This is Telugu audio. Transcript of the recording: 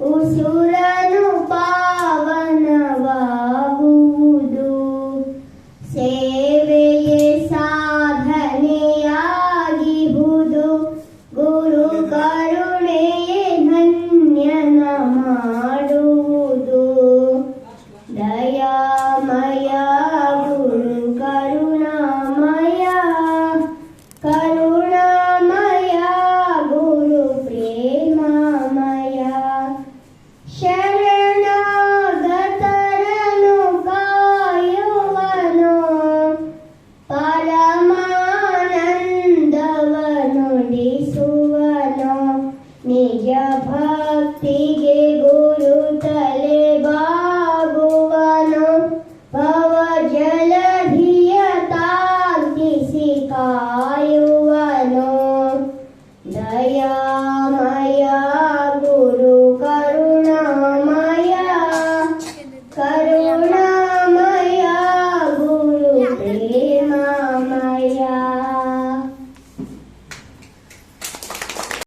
ಉಸುರನು ಪಾವನವಾಗುವುದು ಸೇ దయా మయా గురు కరుణామ